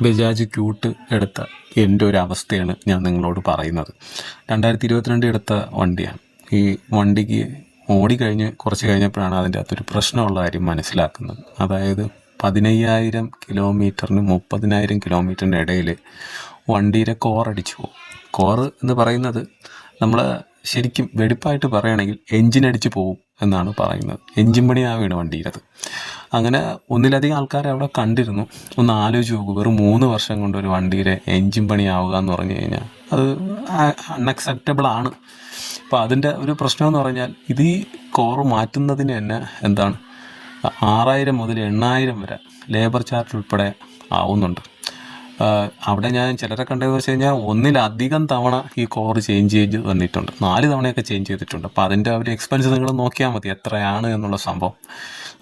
Bajaj cute എടുത്ത എന്റെ ഒരു അവസ്ഥയാണ് ഞാൻ നിങ്ങളോട് പറയുന്നത്. രണ്ടായിരത്തി ഇരുപത്തിരണ്ട് എടുത്ത വണ്ടിയാണ്. ഈ വണ്ടിക്ക് ഓടിക്കഴിഞ്ഞ് കുറച്ച് കഴിഞ്ഞപ്പോഴാണ് അതിന്റെ അകത്തൊരു പ്രശ്നമുള്ള കാര്യം മനസ്സിലാക്കുന്നത്. അതായത് പതിനയ്യായിരം കിലോമീറ്ററിന് മുപ്പതിനായിരം കിലോമീറ്ററിന്റെ ഇടയിൽ വണ്ടിയുടെ കോറടിച്ചു പോകും. കോറ് എന്ന് പറയുന്നത് നമ്മൾ ശരിക്കും വെടിപ്പായിട്ട് പറയുകയാണെങ്കിൽ എൻജിൻ അടിച്ച് പോകും എന്നാണ് പറയുന്നത്. എഞ്ചിൻ പണിയാവുകയാണ് വണ്ടിയിലത്. അങ്ങനെ ഒന്നിലധികം ആൾക്കാരെ അവിടെ കണ്ടിരുന്നു. ഒന്ന് ആലോചിച്ച് നോക്കൂ വെറും മൂന്ന് വർഷം കൊണ്ട് ഒരു വണ്ടിയുടെ എൻജിൻ പണിയാവുക എന്ന് പറഞ്ഞു കഴിഞ്ഞാൽ അത് അൺഅക്സെപ്റ്റബിൾ ആണ്. അപ്പോൾ അതിന്റെ ഒരു പ്രശ്നം എന്ന് പറഞ്ഞാൽ ഇത് ഈ കോറ് മാറ്റുന്നതിന് തന്നെ എന്താണ് ആറായിരം മുതൽ എണ്ണായിരം വരെ ലേബർ ചാർജ് ഉൾപ്പെടെ ആവുന്നുണ്ട്. അവിടെ ഞാൻ ചിലരെ കണ്ടതെന്ന് വെച്ച് കഴിഞ്ഞാൽ ഒന്നിലധികം തവണ ഈ കോർ ചേഞ്ച് ചെയ്ത് വന്നിട്ടുണ്ട്. നാല് തവണയൊക്കെ ചേഞ്ച് ചെയ്തിട്ടുണ്ട്. അപ്പോൾ അതിന്റെ ഒരു എക്സ്പെൻസ് നിങ്ങൾ നോക്കിയാൽ മതി എത്രയാണ് എന്നുള്ള സംഭവം.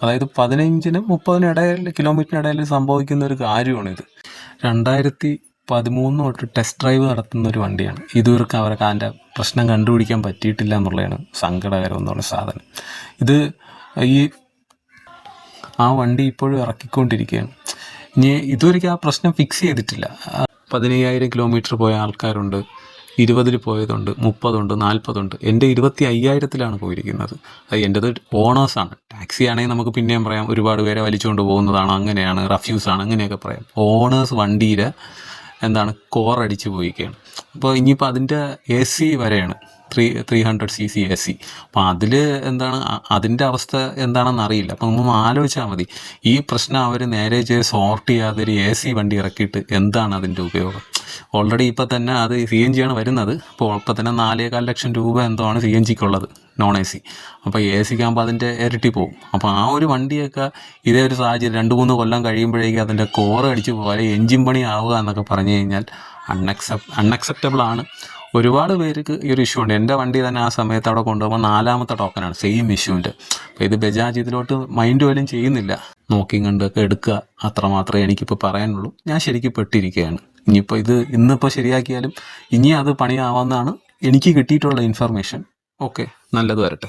അതായത് പതിനഞ്ചിനും മുപ്പതിനും ഇടയിൽ കിലോമീറ്ററിന് ഇടയിൽ സംഭവിക്കുന്ന ഒരു കാര്യമാണിത്. രണ്ടായിരത്തി പതിമൂന്ന് തൊട്ട് ടെസ്റ്റ് ഡ്രൈവ് നടത്തുന്ന ഒരു വണ്ടിയാണ്. ഇതുവർക്ക് അവർക്ക് അതിന്റെ പ്രശ്നം കണ്ടുപിടിക്കാൻ പറ്റിയിട്ടില്ല എന്നുള്ളതാണ് സങ്കടകരം എന്നുള്ള സാധനം. ഇത് ഈ ആ വണ്ടി ഇപ്പോഴും ഇറക്കിക്കൊണ്ടിരിക്കുകയാണ്. ഇനി ഇതുവരെയ്ക്ക് ആ പ്രശ്നം ഫിക്സ് ചെയ്തിട്ടില്ല. പതിനയ്യായിരം കിലോമീറ്റർ പോയ ആൾക്കാരുണ്ട് ഇരുപതിൽ പോയതുണ്ട് മുപ്പതുണ്ട് നാൽപ്പതുണ്ട് എന്റെ ഇരുപത്തി അയ്യായിരത്തിലാണ് പോയിരിക്കുന്നത്. അത് എന്റെത് ഓണേഴ്സാണ്. ടാക്സി ആണെങ്കിൽ നമുക്ക് പിന്നെയും പറയാം ഒരുപാട് പേരെ വലിച്ചുകൊണ്ട് പോകുന്നതാണ് അങ്ങനെയാണ് റഫ്യൂസാണ് അങ്ങനെയൊക്കെ പറയാം. ഓണേഴ്സ് വണ്ടിയിൽ എന്താണ് കോറടിച്ച് പോയിക്കുകയാണ് അപ്പോൾ ഇനിയിപ്പോൾ അതിന്റെ എ സി വരെയാണ്. Three three hundred C C A C അപ്പോൾ അതിൽ എന്താണ് അതിന്റെ അവസ്ഥ എന്താണെന്ന് അറിയില്ല. അപ്പം നമ്മൾ ആലോചിച്ചാൽ മതി. ഈ പ്രശ്നം അവർ നേരെ ചെയ്ത് സോർട്ട് ചെയ്യാതെ ഒരു എ സി വണ്ടി ഇറക്കിയിട്ട് എന്താണ് അതിന്റെ ഉപയോഗം? ഓൾറെഡി ഇപ്പോൾ തന്നെ അത് സി എൻ ജി ആണ് വരുന്നത്. അപ്പോൾ ഇപ്പോൾ തന്നെ നാലേകാൽ ലക്ഷം രൂപ എന്തോ ആണ് സി എൻ ജിക്കുള്ളത് നോൺ എ സി അപ്പോൾ എ സിക്ക് ആകുമ്പോൾ അതിന്റെ ഇരട്ടി പോകും അപ്പോൾ ആ ഒരു വണ്ടിയൊക്കെ ഇതേ ഒരു സാഹചര്യം രണ്ട് മൂന്ന് കൊല്ലം കഴിയുമ്പോഴേക്കും അതിന്റെ കോറ് അടിച്ച് പോലെ എൻജിൻ പണി ആവുക എന്നൊക്കെ പറഞ്ഞു കഴിഞ്ഞാൽ അൺഅക്സെപ്റ്റ് അൺഅക്സെപ്റ്റബിൾ ആണ്. ഒരുപാട് പേർക്ക് ഈ ഒരു ഇഷ്യൂ ഉണ്ട്. എന്റെ വണ്ടി തന്നെ ആ സമയത്ത് അവിടെ കൊണ്ടുപോകുമ്പോൾ നാലാമത്തെ ടോക്കനാണ് സെയിം ഇഷ്യൂവിന്റെ അപ്പോൾ ഇത് ബജാജ് ഇതിലോട്ട് മൈൻഡ് പോലും ചെയ്യുന്നില്ല. നോക്കി കണ്ടൊക്കെ എടുക്കുക അത്രമാത്രമേ എനിക്കിപ്പോൾ പറയാനുള്ളൂ. ഞാൻ ശരിക്കും പെട്ടിരിക്കുകയാണ്. ഇനിയിപ്പോൾ ഇത് ഇന്നിപ്പോൾ ശരിയാക്കിയാലും ഇനി അത് പണിയാവാമെന്നാണ് എനിക്ക് കിട്ടിയിട്ടുള്ള ഇൻഫർമേഷൻ ഓക്കെ നല്ലത് വരട്ടെ.